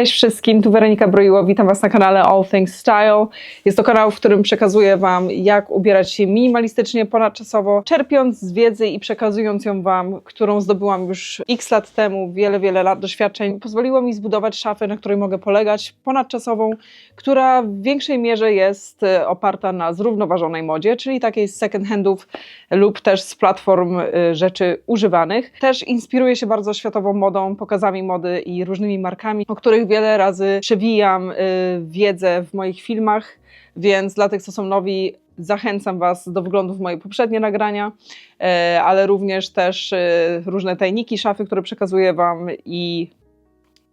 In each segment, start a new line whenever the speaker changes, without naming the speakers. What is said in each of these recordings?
Cześć wszystkim, tu Weronika Broiło, witam Was na kanale All Things Style. Jest to kanał, w którym przekazuję Wam, jak ubierać się minimalistycznie, ponadczasowo, czerpiąc z wiedzy i przekazując ją Wam, którą zdobyłam już x lat temu, wiele, wiele lat doświadczeń. Pozwoliło mi zbudować szafę, na której mogę polegać, ponadczasową, która w większej mierze jest e, oparta na zrównoważonej modzie, czyli takiej z second handów lub też z platform e, rzeczy używanych. Też inspiruję się bardzo światową modą, pokazami mody i różnymi markami, o których wiele razy przewijam y, wiedzę w moich filmach, więc dla tych, co są nowi, zachęcam Was do wglądu w moje poprzednie nagrania, y, ale również też y, różne tajniki szafy, które przekazuję Wam i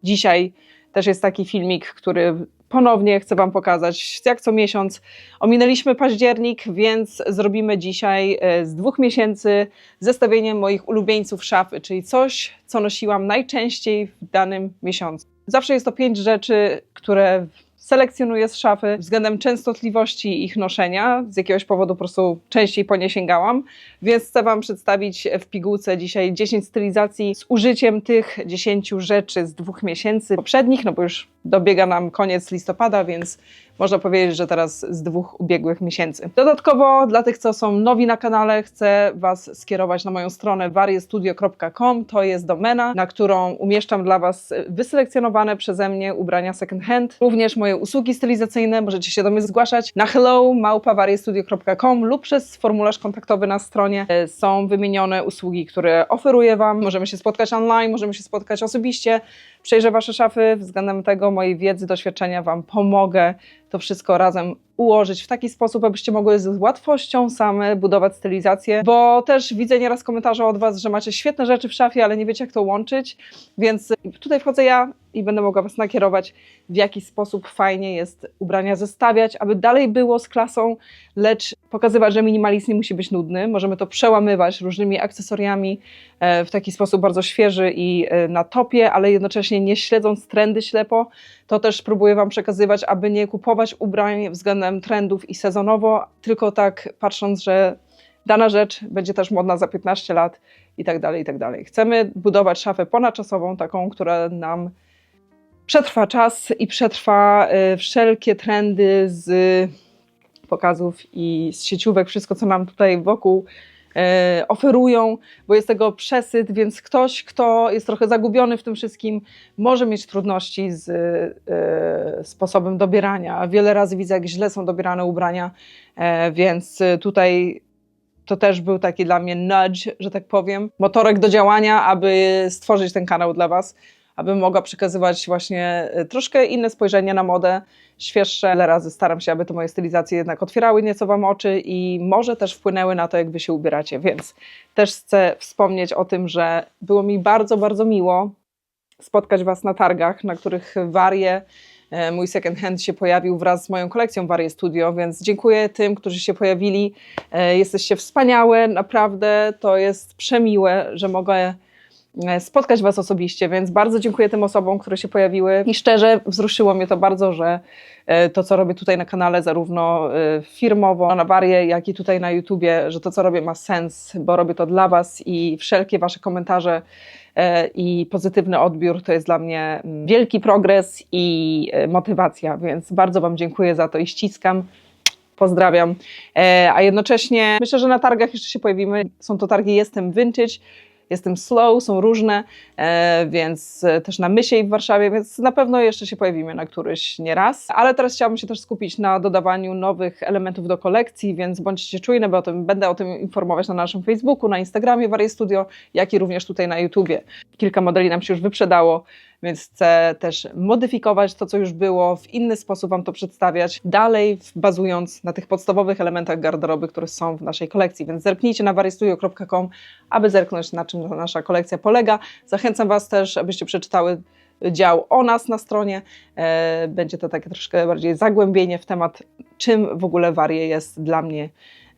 dzisiaj też jest taki filmik, który ponownie chcę Wam pokazać, jak co miesiąc. Ominęliśmy październik, więc zrobimy dzisiaj e, z dwóch miesięcy zestawienie moich ulubieńców szafy, czyli coś, co nosiłam najczęściej w danym miesiącu. Zawsze jest to pięć rzeczy, które selekcjonuję z szafy względem częstotliwości ich noszenia. Z jakiegoś powodu po prostu częściej po nie sięgałam, więc chcę Wam przedstawić w pigułce dzisiaj 10 stylizacji z użyciem tych 10 rzeczy z dwóch miesięcy poprzednich, no bo już dobiega nam koniec listopada, więc można powiedzieć, że teraz z dwóch ubiegłych miesięcy. Dodatkowo dla tych, co są nowi na kanale, chcę Was skierować na moją stronę wariestudio.com. To jest domena, na którą umieszczam dla Was wyselekcjonowane przeze mnie ubrania second hand. Również moje usługi stylizacyjne, możecie się do mnie zgłaszać na hello małpawariestudio.com lub przez formularz kontaktowy na stronie e, są wymienione usługi, które oferuję Wam. Możemy się spotkać online, możemy się spotkać osobiście, przejrzę Wasze szafy, względem tego mojej wiedzy, doświadczenia Wam pomogę to wszystko razem ułożyć w taki sposób, abyście mogły z łatwością same budować stylizację, bo też widzę nieraz komentarze od Was, że macie świetne rzeczy w szafie, ale nie wiecie jak to łączyć, więc tutaj wchodzę ja i będę mogła Was nakierować, w jaki sposób fajnie jest ubrania zestawiać, aby dalej było z klasą, lecz pokazywać, że minimalizm nie musi być nudny. Możemy to przełamywać różnymi akcesoriami e, w taki sposób bardzo świeży i e, na topie, ale jednocześnie nie śledząc trendy ślepo. To też próbuję Wam przekazywać, aby nie kupować ubrań względem trendów i sezonowo, tylko tak patrząc, że dana rzecz będzie też modna za 15 lat i tak dalej, i tak dalej. Chcemy budować szafę ponadczasową, taką, która nam przetrwa czas i przetrwa y, wszelkie trendy z pokazów i z sieciówek, wszystko co nam tutaj wokół oferują, bo jest tego przesyt, więc ktoś, kto jest trochę zagubiony w tym wszystkim, może mieć trudności z y, sposobem dobierania. Wiele razy widzę, jak źle są dobierane ubrania, więc tutaj to też był taki dla mnie nudge, że tak powiem, motorek do działania, aby stworzyć ten kanał dla Was abym mogła przekazywać właśnie y, troszkę inne spojrzenie na modę, świeższe. Wiele razy staram się, aby te moje stylizacje jednak otwierały nieco Wam oczy i może też wpłynęły na to, jak Wy się ubieracie, więc też chcę wspomnieć o tym, że było mi bardzo, bardzo miło spotkać Was na targach, na których Warie y, mój second hand się pojawił wraz z moją kolekcją Warie Studio, więc dziękuję tym, którzy się pojawili. Y, jesteście wspaniałe, naprawdę to jest przemiłe, że mogę spotkać Was osobiście, więc bardzo dziękuję tym osobom, które się pojawiły i szczerze wzruszyło mnie to bardzo, że e, to, co robię tutaj na kanale, zarówno e, firmowo, na Warie, jak i tutaj na YouTubie, że to, co robię ma sens, bo robię to dla Was i wszelkie Wasze komentarze i pozytywny odbiór to jest dla mnie mm, wielki progres i motywacja, więc bardzo Wam dziękuję za to i ściskam pozdrawiam. A jednocześnie myślę, że na targach jeszcze się pojawimy. Są to targi Jestem Vintage, Jestem slow, są różne, e, więc e, też na Mysiej w Warszawie, więc na pewno jeszcze się pojawimy na któryś nie raz. Ale teraz chciałabym się też skupić na dodawaniu nowych elementów do kolekcji, więc bądźcie czujne, bo o tym, będę o tym informować na naszym Facebooku, na Instagramie Warie Studio, jak i również tutaj na YouTubie. Kilka modeli nam się już wyprzedało, więc chcę też modyfikować to, co już było, w inny sposób Wam to przedstawiać, dalej bazując na tych podstawowych elementach garderoby, które są w naszej kolekcji. Więc zerknijcie na wariestudio.com, aby zerknąć na czym nasza kolekcja polega. Zachęcam Was też, abyście przeczytały dział o nas na stronie. E, będzie to takie troszkę bardziej zagłębienie w temat, czym w ogóle Warie jest dla mnie,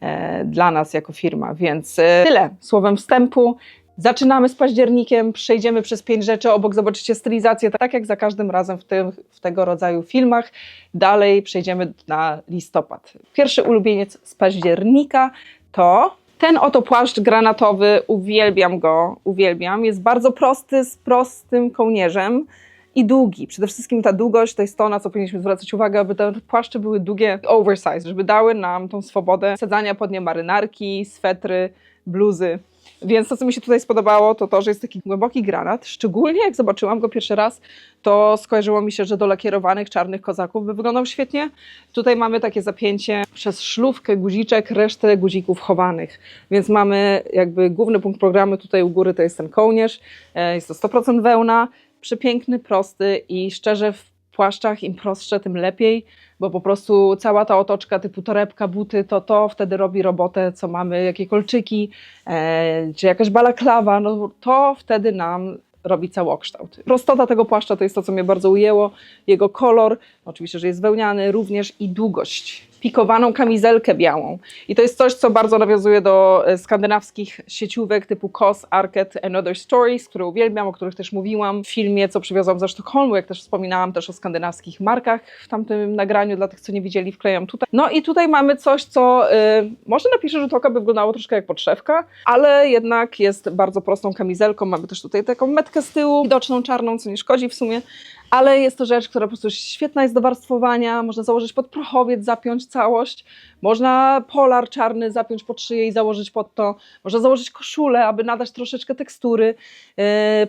e, dla nas jako firma. Więc e, tyle słowem wstępu. Zaczynamy z październikiem, przejdziemy przez pięć rzeczy, obok zobaczycie stylizację, tak jak za każdym razem w, tym, w tego rodzaju filmach. Dalej przejdziemy na listopad. Pierwszy ulubieniec z października to ten oto płaszcz granatowy, uwielbiam go, uwielbiam. Jest bardzo prosty, z prostym kołnierzem i długi. Przede wszystkim ta długość to jest to, na co powinniśmy zwracać uwagę, aby te płaszcze były długie, oversize, żeby dały nam tą swobodę sadzania pod nie marynarki, swetry, bluzy. Więc to, co mi się tutaj spodobało, to to, że jest taki głęboki granat. Szczególnie jak zobaczyłam go pierwszy raz, to skojarzyło mi się, że do lakierowanych czarnych kozaków by wyglądał świetnie. Tutaj mamy takie zapięcie przez szlówkę guziczek, resztę guzików chowanych. Więc mamy jakby główny punkt programu tutaj u góry to jest ten kołnierz. E, Jest to 100% wełna, przepiękny, prosty i szczerze w płaszczach im prostsze, tym lepiej, bo po prostu cała ta otoczka typu torebka, buty, to to wtedy robi robotę, co mamy, jakie kolczyki, e, czy jakaś balaklawa, no to wtedy nam robi całokształt. Prostota tego płaszcza to jest to, co mnie bardzo ujęło, jego kolor, oczywiście, że jest wełniany, również i długość. Pikowaną kamizelkę białą. I to jest coś, co bardzo nawiązuje do e, skandynawskich sieciówek typu COS, Arket and Other Stories, które uwielbiam, o których też mówiłam w filmie, co przywiozłam ze Sztokholmu, jak też wspominałam też o skandynawskich markach w tamtym nagraniu, dla tych, co nie widzieli, wklejam tutaj. No i tutaj mamy coś, co y, może na pierwszy rzut oka by wyglądało troszkę jak podszewka, ale jednak jest bardzo prostą kamizelką. Mamy też tutaj taką metkę z tyłu, widoczną czarną, co nie szkodzi w sumie, ale jest to rzecz, która po prostu świetna jest do warstwowania, można założyć pod prochowiec, zapiąć całość, można polar czarny zapiąć pod szyję i założyć pod to, można założyć koszulę, aby nadać troszeczkę tekstury yy,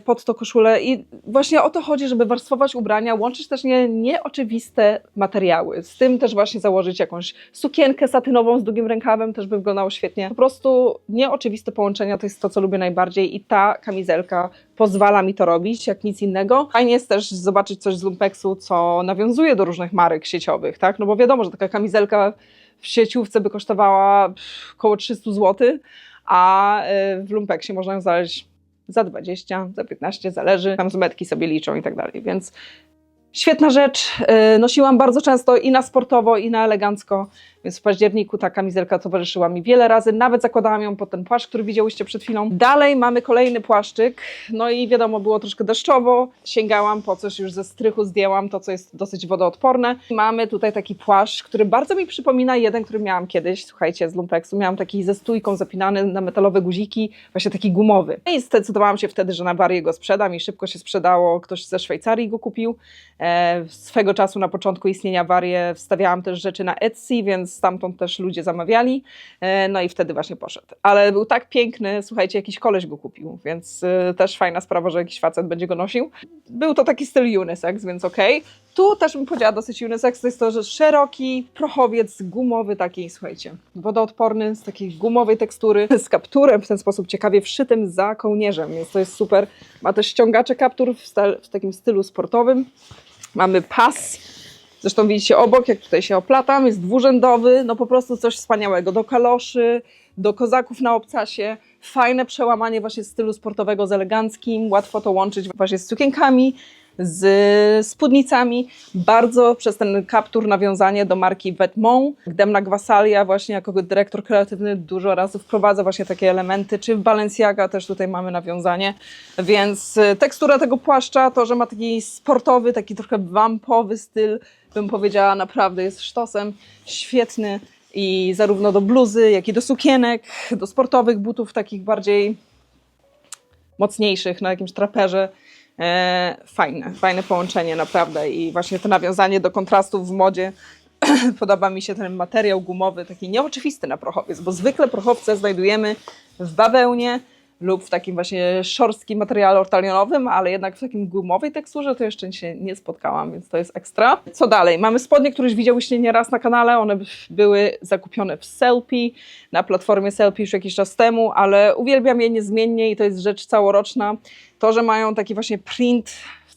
pod to koszulę. I właśnie o to chodzi, żeby warstwować ubrania, łączyć też nie, nieoczywiste materiały, z tym też właśnie założyć jakąś sukienkę satynową z długim rękawem, też by wyglądało świetnie. Po prostu nieoczywiste połączenia to jest to, co lubię najbardziej. I ta kamizelka pozwala mi to robić, jak nic innego. Fajnie jest też zobaczyć coś z lumpeksu, co nawiązuje do różnych marek sieciowych, tak? No bo wiadomo, że taka kamizelka w sieciówce by kosztowała około 300 zł, a y, w lumpeksie można ją znaleźć za 20, za 15, zależy, tam z sobie liczą i tak dalej, więc świetna rzecz, y, nosiłam bardzo często i na sportowo, i na elegancko, więc w październiku ta kamizelka towarzyszyła mi wiele razy, nawet zakładałam ją pod ten płaszcz, który widziałyście przed chwilą. Dalej mamy kolejny płaszczyk, no i wiadomo, było troszkę deszczowo, sięgałam po coś już ze strychu, zdjęłam to, co jest dosyć wodoodporne. Mamy tutaj taki płaszcz, który bardzo mi przypomina jeden, który miałam kiedyś, słuchajcie, z lumpeksu, miałam taki ze stójką zapinany na metalowe guziki, właśnie taki gumowy. No I zdecydowałam się wtedy, że na Warię go sprzedam i szybko się sprzedało, ktoś ze Szwajcarii go kupił. E, swego czasu na początku istnienia Warię wstawiałam też rzeczy na Etsy, więc stamtąd też ludzie zamawiali, e, no i wtedy właśnie poszedł. Ale był tak piękny, słuchajcie, jakiś koleś go kupił, więc e, też fajna sprawa, że jakiś facet będzie go nosił. Był to taki styl unisex, więc okej. Tu też bym powiedziała dosyć unisex, to jest to, że szeroki prochowiec gumowy taki, słuchajcie, wodoodporny, z takiej gumowej tekstury, z kapturem w ten sposób ciekawie wszytym za kołnierzem, więc to jest super. Ma też ściągacze kaptur w, w takim stylu sportowym. Mamy pas, zresztą widzicie obok, jak tutaj się oplatam, jest dwurzędowy, no po prostu coś wspaniałego. Do kaloszy, do kozaków na obcasie, fajne przełamanie właśnie stylu sportowego z eleganckim, łatwo to łączyć właśnie z sukienkami, z spódnicami. Bardzo przez ten kaptur nawiązanie do marki Vetements. Demna Gvasalia właśnie jako dyrektor kreatywny dużo razy wprowadza właśnie takie elementy, czy w Balenciaga też tutaj mamy nawiązanie, więc y, tekstura tego płaszcza, to, że ma taki sportowy, taki trochę wampowy styl, bym powiedziała naprawdę jest sztosem, świetny i zarówno do bluzy, jak i do sukienek, do sportowych butów takich bardziej mocniejszych na jakimś traperze. E, fajne, fajne połączenie naprawdę i właśnie to nawiązanie do kontrastów w modzie. Podoba mi się ten materiał gumowy, taki nieoczywisty na prochowiec, bo zwykle prochowce znajdujemy w bawełnie lub w takim właśnie szorstkim materiale ortalionowym, ale jednak w takim gumowej teksturze to jeszcze się nie spotkałam, więc to jest ekstra. Co dalej? Mamy spodnie, które już widziałyście nieraz na kanale, one były zakupione w Selfie, na platformie Selfie już jakiś czas temu, ale uwielbiam je niezmiennie i to jest rzecz całoroczna. To, że mają taki właśnie print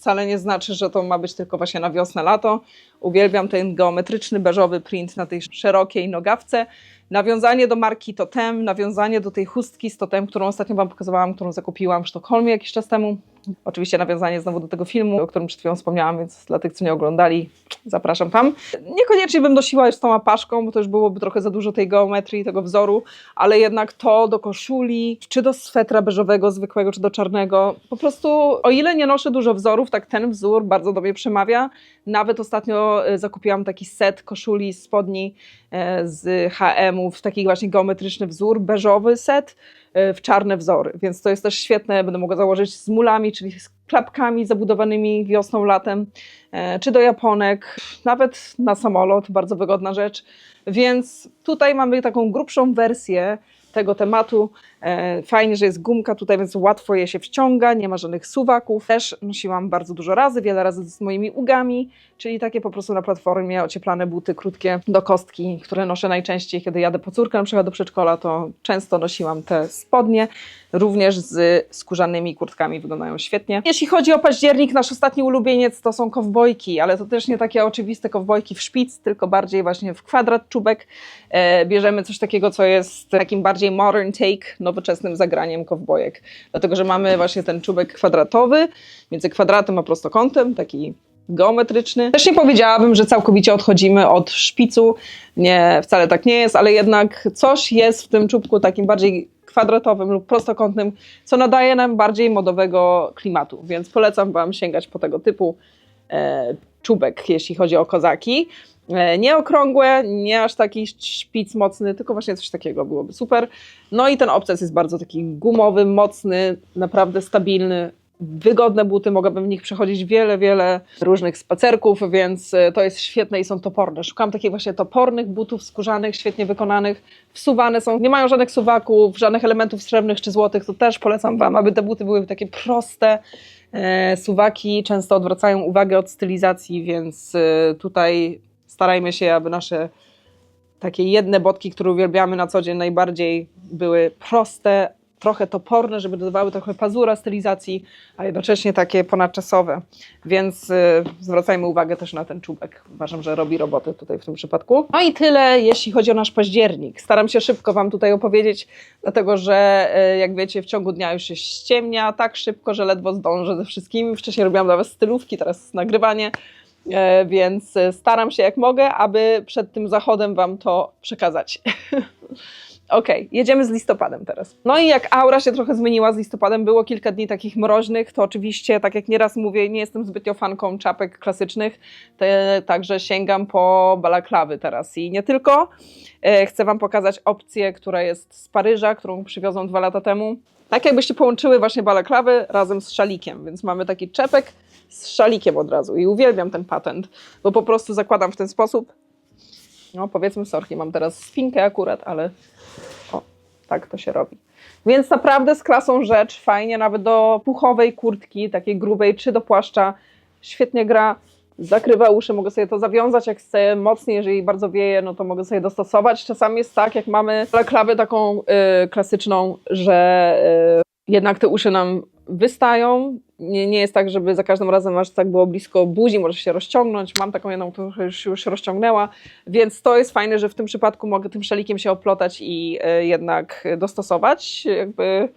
wcale nie znaczy, że to ma być tylko właśnie na wiosnę, lato. Uwielbiam ten geometryczny, beżowy print na tej szerokiej nogawce. Nawiązanie do marki Totem, nawiązanie do tej chustki z Totem, którą ostatnio Wam pokazywałam, którą zakupiłam w Sztokholmie jakiś czas temu. Oczywiście nawiązanie znowu do tego filmu, o którym przed chwilą wspomniałam, więc dla tych, co nie oglądali, zapraszam tam. Niekoniecznie bym nosiła już tą paszką, bo to już byłoby trochę za dużo tej geometrii, tego wzoru, ale jednak to do koszuli, czy do swetra beżowego zwykłego, czy do czarnego. Po prostu, o ile nie noszę dużo wzorów, tak ten wzór bardzo do mnie przemawia. Nawet ostatnio e, zakupiłam taki set koszuli, spodni e, z H&M w taki właśnie geometryczny wzór, beżowy set w czarne wzory, więc to jest też świetne, będę mogła założyć z mulami, czyli z klapkami zabudowanymi wiosną, latem, e, czy do japonek, nawet na samolot, bardzo wygodna rzecz. Więc tutaj mamy taką grubszą wersję tego tematu. E, Fajnie, że jest gumka tutaj, więc łatwo je się wciąga, nie ma żadnych suwaków. Też nosiłam bardzo dużo razy, wiele razy z moimi ugami, czyli takie po prostu na platformie ocieplane buty krótkie do kostki, które noszę najczęściej, kiedy jadę po córkę na przykład do przedszkola, to często nosiłam te spodnie. Również z skórzanymi kurtkami wyglądają świetnie. Jeśli chodzi o październik, nasz ostatni ulubieniec to są kowbojki, ale to też nie takie oczywiste kowbojki w szpic, tylko bardziej właśnie w kwadrat czubek. E, bierzemy coś takiego, co jest takim bardziej modern take, nowoczesnym zagraniem kowbojek. Dlatego, że mamy właśnie ten czubek kwadratowy między kwadratem a prostokątem, taki geometryczny. Też nie powiedziałabym, że całkowicie odchodzimy od szpicu. Nie, wcale tak nie jest, ale jednak coś jest w tym czubku takim bardziej kwadratowym lub prostokątnym, co nadaje nam bardziej modowego klimatu. Więc polecam Wam sięgać po tego typu e, czubek, jeśli chodzi o kozaki. E, nie okrągłe, nie aż taki szpic mocny, tylko właśnie coś takiego byłoby super. No i ten obces jest bardzo taki gumowy, mocny, naprawdę stabilny. Wygodne buty, mogłabym w nich przechodzić wiele, wiele różnych spacerków, więc e, to jest świetne i są toporne. Szukam takich właśnie topornych butów skórzanych, świetnie wykonanych, wsuwane są, nie mają żadnych suwaków, żadnych elementów srebrnych czy złotych, to też polecam Wam, aby te buty były takie proste, E, Suwaki często odwracają uwagę od stylizacji, więc tutaj starajmy się, aby nasze takie jedne botki, które uwielbiamy na co dzień, najbardziej były proste, trochę toporne, żeby dodawały trochę pazura stylizacji, a jednocześnie takie ponadczasowe. Więc e, zwracajmy uwagę też na ten czubek. Uważam, że robi robotę tutaj w tym przypadku. No i tyle, jeśli chodzi o nasz październik. Staram się szybko Wam tutaj opowiedzieć, dlatego że e, jak wiecie, w ciągu dnia już się ściemnia tak szybko, że ledwo zdążę ze wszystkimi. Wcześniej robiłam dla Was stylówki, teraz nagrywanie. E, Więc e, staram się jak mogę, aby przed tym zachodem Wam to przekazać. Okej, jedziemy z listopadem teraz. No i jak aura się trochę zmieniła z listopadem, było kilka dni takich mroźnych, to oczywiście, tak jak nieraz mówię, nie jestem zbytnio fanką czapek klasycznych, te, także sięgam po balaklawy teraz i nie tylko. E, chcę Wam pokazać opcję, która jest z Paryża, którą przywiozłam dwa lata temu. Tak jakbyście połączyły właśnie balaklawy razem z szalikiem, więc mamy taki czepek z szalikiem od razu i uwielbiam ten patent, bo po prostu zakładam w ten sposób. No powiedzmy sorki, mam teraz spinkę akurat, ale o, tak to się robi. Więc naprawdę z klasą rzecz, fajnie nawet do puchowej kurtki, takiej grubej, czy do płaszcza, świetnie gra. Zakrywa uszy, mogę sobie to zawiązać jak chcę mocniej, jeżeli bardzo wieje, no to mogę sobie dostosować. Czasami jest tak, jak mamy klawę taką y, klasyczną, że y, jednak te uszy nam wystają. Nie, nie jest tak, żeby za każdym razem aż tak było blisko buzi, może się rozciągnąć. Mam taką jedną, która już, już się rozciągnęła, więc to jest fajne, że w tym przypadku mogę tym szalikiem się oplotać i y, jednak dostosować jakby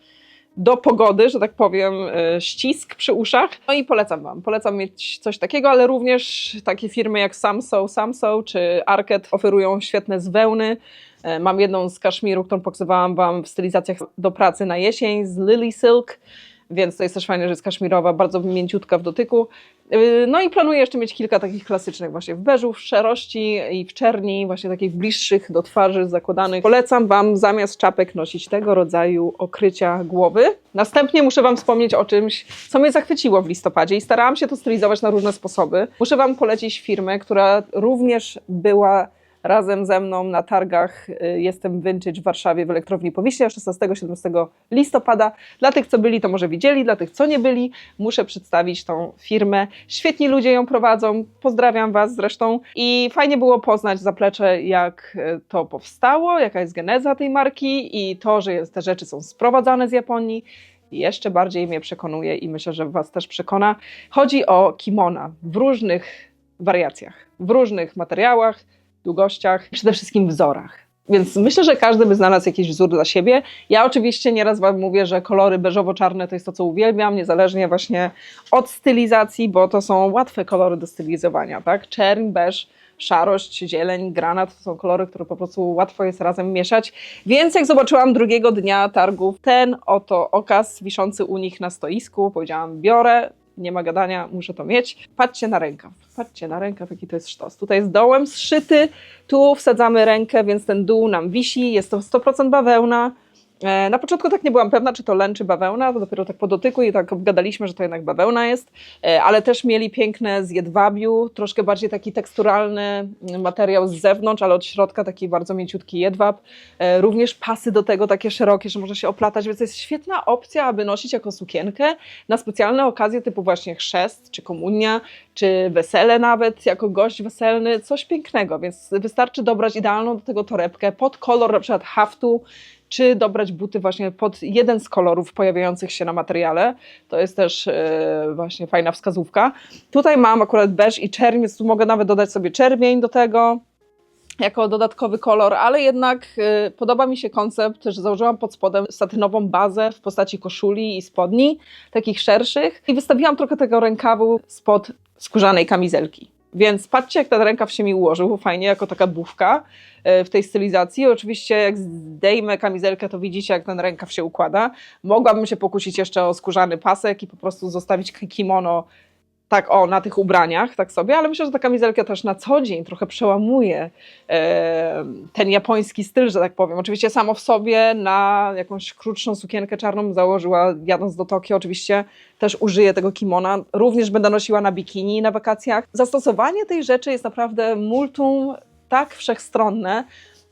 do pogody, że tak powiem, y, ścisk przy uszach. No i polecam Wam. Polecam mieć coś takiego, ale również takie firmy jak Samso, Samso czy Arket oferują świetne z wełny. E, Mam jedną z kaszmiru, którą pokazywałam Wam w stylizacjach do pracy na jesień z Lily Silk, więc to jest też fajne, że jest kaszmirowa, bardzo mięciutka w dotyku. Yy, No i planuję jeszcze mieć kilka takich klasycznych właśnie w beżu, w szarości i w czerni, właśnie takich bliższych do twarzy zakładanych. Polecam Wam zamiast czapek nosić tego rodzaju okrycia głowy. Następnie muszę Wam wspomnieć o czymś, co mnie zachwyciło w listopadzie i starałam się to stylizować na różne sposoby. Muszę Wam polecić firmę, która również była razem ze mną na targach y, Jestem Vintage w Warszawie w Elektrowni Powiśnia 16-17 listopada. Dla tych, co byli, to może widzieli, dla tych, co nie byli, muszę przedstawić tą firmę. Świetni ludzie ją prowadzą, pozdrawiam Was zresztą i fajnie było poznać zaplecze, jak y, to powstało, jaka jest geneza tej marki i to, że te rzeczy są sprowadzane z Japonii. Jeszcze bardziej mnie przekonuje i myślę, że Was też przekona. Chodzi o kimona w różnych wariacjach, w różnych materiałach, długościach, przede wszystkim wzorach. Więc myślę, że każdy by znalazł jakiś wzór dla siebie. Ja oczywiście nieraz Wam mówię, że kolory beżowo-czarne to jest to, co uwielbiam, niezależnie właśnie od stylizacji, bo to są łatwe kolory do stylizowania, tak? Czerń, beż, szarość, zieleń, granat to są kolory, które po prostu łatwo jest razem mieszać. Więc jak zobaczyłam drugiego dnia targów ten oto okaz wiszący u nich na stoisku, powiedziałam biorę, nie ma gadania, muszę to mieć. Patrzcie na rękaw, patrzcie na rękaw, jaki to jest sztos. Tutaj jest dołem zszyty, tu wsadzamy rękę, więc ten dół nam wisi, jest to 100% bawełna. E, Na początku tak nie byłam pewna, czy to len, czy bawełna, to dopiero tak po dotyku i tak obgadaliśmy, że to jednak bawełna jest, E, ale też mieli piękne z jedwabiu, troszkę bardziej taki teksturalny materiał z zewnątrz, ale od środka taki bardzo mięciutki jedwab. E, Również pasy do tego takie szerokie, że może się oplatać, więc to jest świetna opcja, aby nosić jako sukienkę na specjalne okazje typu właśnie chrzest, czy komunia, czy wesele nawet, jako gość weselny, coś pięknego, więc wystarczy dobrać idealną do tego torebkę pod kolor na przykład haftu, czy dobrać buty właśnie pod jeden z kolorów pojawiających się na materiale. To jest też e, właśnie fajna wskazówka. Tutaj mam akurat beż i czerwień, więc tu mogę nawet dodać sobie czerwień do tego jako dodatkowy kolor, ale jednak e, podoba mi się koncept, że założyłam pod spodem satynową bazę w postaci koszuli i spodni, takich szerszych i wystawiłam trochę tego rękawu spod skórzanej kamizelki. Więc patrzcie, jak ten rękaw się mi ułożył, fajnie, jako taka bufka e, w tej stylizacji. Oczywiście, jak zdejmę kamizelkę, to widzicie, jak ten rękaw się układa. Mogłabym się pokusić jeszcze o skórzany pasek i po prostu zostawić kimono tak o, na tych ubraniach, tak sobie, ale myślę, że ta kamizelka też na co dzień trochę przełamuje e, ten japoński styl, że tak powiem. Oczywiście samo w sobie na jakąś krótszą sukienkę czarną założyła, jadąc do Tokio, oczywiście też użyję tego kimona. Również będę nosiła na bikini na wakacjach. Zastosowanie tej rzeczy jest naprawdę multum tak wszechstronne.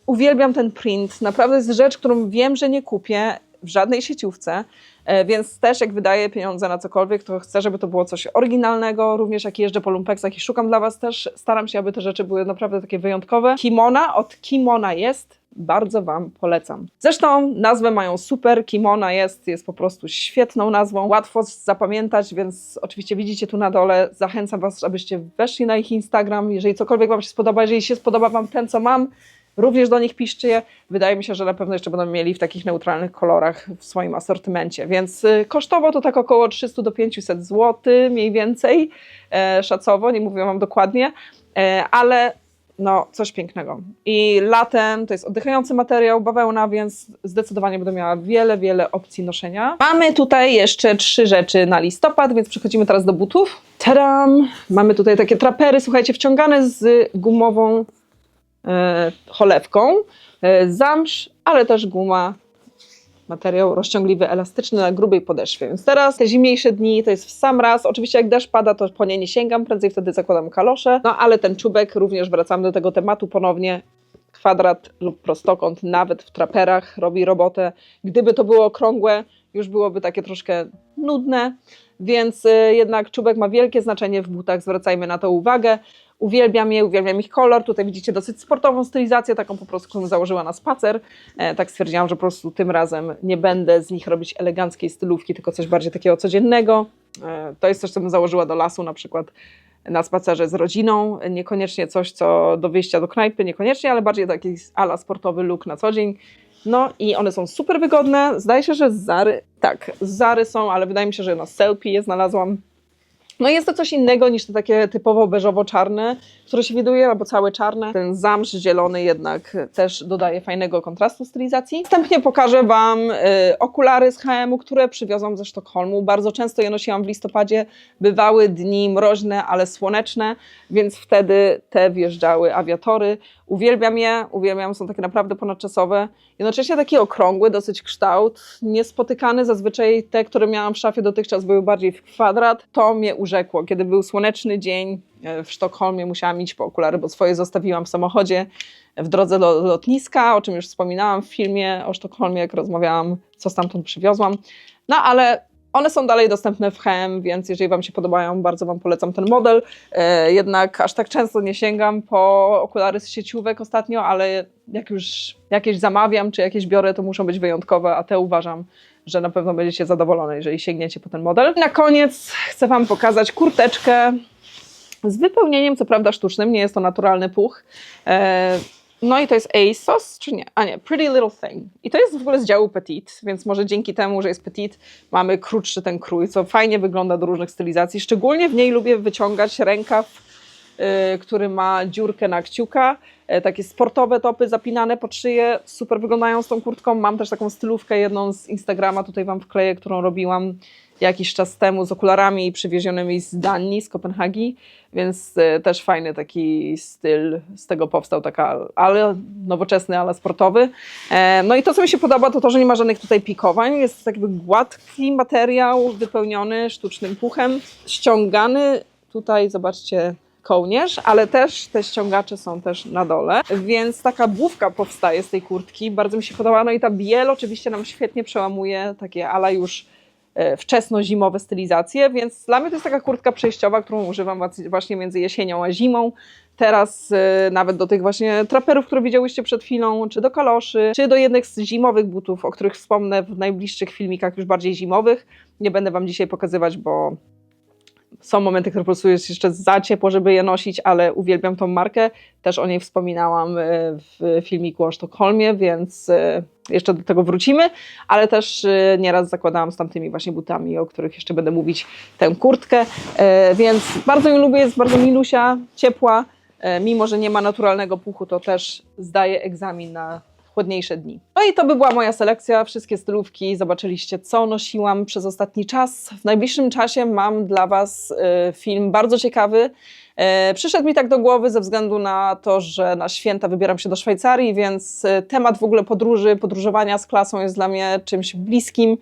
Uwielbiam ten print. Naprawdę jest rzecz, którą wiem, że nie kupię w żadnej sieciówce. E, Więc też jak wydaję pieniądze na cokolwiek, to chcę, żeby to było coś oryginalnego. Również jak jeżdżę po lumpeksach i szukam dla Was też, staram się, aby te rzeczy były naprawdę takie wyjątkowe. Kimona od Kimona jest, bardzo Wam polecam. Zresztą nazwę mają super, Kimona jest, jest po prostu świetną nazwą, łatwo zapamiętać, więc oczywiście widzicie tu na dole, zachęcam Was, abyście weszli na ich Instagram, jeżeli cokolwiek Wam się spodoba, jeżeli się spodoba Wam ten, co mam, Również do nich piszcie. Wydaje mi się, że na pewno jeszcze będą mieli w takich neutralnych kolorach w swoim asortymencie. Więc y, kosztowo to tak około 300 do 500 zł, mniej więcej, e, szacowo, nie mówię Wam dokładnie, e, ale no, coś pięknego. I latem to jest oddychający materiał, bawełna, więc zdecydowanie będę miała wiele, wiele opcji noszenia. Mamy tutaj jeszcze trzy rzeczy na listopad, więc przechodzimy teraz do butów. Tadam! Mamy tutaj takie trapery, słuchajcie, wciągane z gumową cholewką, e, zamsz, ale też guma, materiał rozciągliwy, elastyczny na grubej podeszwie. Więc teraz te zimniejsze dni to jest w sam raz. Oczywiście jak deszcz pada, to po nie nie sięgam, prędzej wtedy zakładam kalosze. No ale ten czubek, również wracamy do tego tematu ponownie. Kwadrat lub prostokąt, nawet w traperach robi robotę. Gdyby to było okrągłe, już byłoby takie troszkę nudne, więc y, jednak czubek ma wielkie znaczenie w butach, zwracajmy na to uwagę. Uwielbiam je, uwielbiam ich kolor. Tutaj widzicie dosyć sportową stylizację, taką po prostu, którą założyła na spacer. E, tak stwierdziłam, że po prostu tym razem nie będę z nich robić eleganckiej stylówki, tylko coś bardziej takiego codziennego. E, to jest coś, co bym założyła do lasu na przykład na spacerze z rodziną. Niekoniecznie coś, co do wyjścia do knajpy, niekoniecznie, ale bardziej taki ala sportowy look na co dzień. No i one są super wygodne. Zdaje się, że z Zary, tak, z Zary są, ale wydaje mi się, że na Selfie je znalazłam. No jest to coś innego niż te takie typowo beżowo-czarne, które się widuje, albo całe czarne. Ten zamsz zielony jednak też dodaje fajnego kontrastu stylizacji. Następnie pokażę Wam y, okulary z H&M-u, które przywiozłam ze Sztokholmu. Bardzo często je nosiłam w listopadzie. Bywały dni mroźne, ale słoneczne, więc wtedy te wjeżdżały awiatory. Uwielbiam je, uwielbiam, są takie naprawdę ponadczasowe. Jednocześnie taki okrągły dosyć kształt, niespotykany. Zazwyczaj te, które miałam w szafie dotychczas były bardziej w kwadrat. To mnie urzekło. Kiedy był słoneczny dzień w Sztokholmie, musiałam iść po okulary, bo swoje zostawiłam w samochodzie w drodze do lotniska, o czym już wspominałam w filmie o Sztokholmie, jak rozmawiałam, co stamtąd przywiozłam. No ale one są dalej dostępne w H&M, więc jeżeli Wam się podobają, bardzo Wam polecam ten model. E, jednak aż tak często nie sięgam po okulary z sieciówek ostatnio, ale jak już jakieś zamawiam, czy jakieś biorę, to muszą być wyjątkowe, a te uważam, że na pewno będziecie zadowolone, jeżeli sięgniecie po ten model. Na koniec chcę Wam pokazać kurteczkę z wypełnieniem, co prawda sztucznym, nie jest to naturalny puch. E, no i to jest ASOS, czy nie? A nie, Pretty Little Thing. I to jest w ogóle z działu Petit, więc może dzięki temu, że jest Petit, mamy krótszy ten krój, co fajnie wygląda do różnych stylizacji. Szczególnie w niej lubię wyciągać rękaw który ma dziurkę na kciuka, e, takie sportowe topy zapinane pod szyję, super wyglądają z tą kurtką. Mam też taką stylówkę jedną z Instagrama, tutaj Wam wkleję, którą robiłam jakiś czas temu z okularami przywiezionymi z Danii, z Kopenhagi, więc e, też fajny taki styl z tego powstał, taka, ale nowoczesny, ale sportowy. E, No i to, co mi się podoba, to to, że nie ma żadnych tutaj pikowań, jest tak jakby gładki materiał wypełniony sztucznym puchem, ściągany tutaj, zobaczcie, kołnierz, ale też te ściągacze są też na dole, więc taka błówka powstaje z tej kurtki, bardzo mi się podoba, no i ta biel oczywiście nam świetnie przełamuje takie ala już e, wczesno-zimowe stylizacje, więc dla mnie to jest taka kurtka przejściowa, którą używam właśnie między jesienią a zimą. Teraz e, nawet do tych właśnie traperów, które widziałyście przed chwilą, czy do kaloszy, czy do jednych z zimowych butów, o których wspomnę w najbliższych filmikach już bardziej zimowych. Nie będę Wam dzisiaj pokazywać, bo są momenty, które po prostu jest jeszcze za ciepło, żeby je nosić, ale uwielbiam tą markę. Też o niej wspominałam e, w filmiku o Sztokholmie, więc e, jeszcze do tego wrócimy, ale też e, nieraz zakładałam z tamtymi właśnie butami, o których jeszcze będę mówić, tę kurtkę, więc bardzo ją lubię, jest bardzo milusia, ciepła, mimo że nie ma naturalnego puchu, to też zdaje egzamin na chłodniejsze dni. No i to by była moja selekcja, wszystkie stylówki. Zobaczyliście, co nosiłam przez ostatni czas. W najbliższym czasie mam dla Was e, film bardzo ciekawy. E, Przyszedł mi tak do głowy ze względu na to, że na święta wybieram się do Szwajcarii, więc e, temat w ogóle podróży, podróżowania z klasą jest dla mnie czymś bliskim.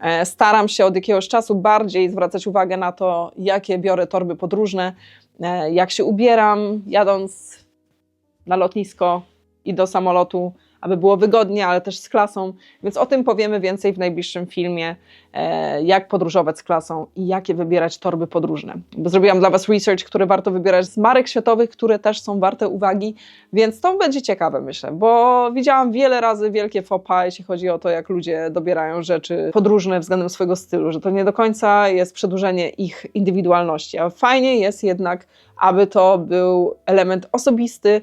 E, Staram się od jakiegoś czasu bardziej zwracać uwagę na to, jakie biorę torby podróżne, e, jak się ubieram, jadąc na lotnisko i do samolotu, aby było wygodnie, ale też z klasą. Więc o tym powiemy więcej w najbliższym filmie, e, jak podróżować z klasą i jakie wybierać torby podróżne. Bo zrobiłam dla Was research, który warto wybierać z marek światowych, które też są warte uwagi, więc to będzie ciekawe, myślę, bo widziałam wiele razy wielkie pas, jeśli chodzi o to, jak ludzie dobierają rzeczy podróżne względem swojego stylu, że to nie do końca jest przedłużenie ich indywidualności, a fajnie jest jednak, aby to był element osobisty,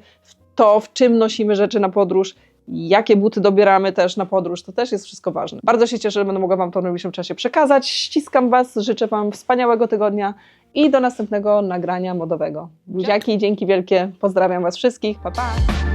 to, w czym nosimy rzeczy na podróż, jakie buty dobieramy też na podróż, to też jest wszystko ważne. Bardzo się cieszę, że będę mogła Wam to w najbliższym czasie przekazać. Ściskam Was, życzę Wam wspaniałego tygodnia i do następnego nagrania modowego. Buziaki, dzięki wielkie, pozdrawiam Was wszystkich, pa pa!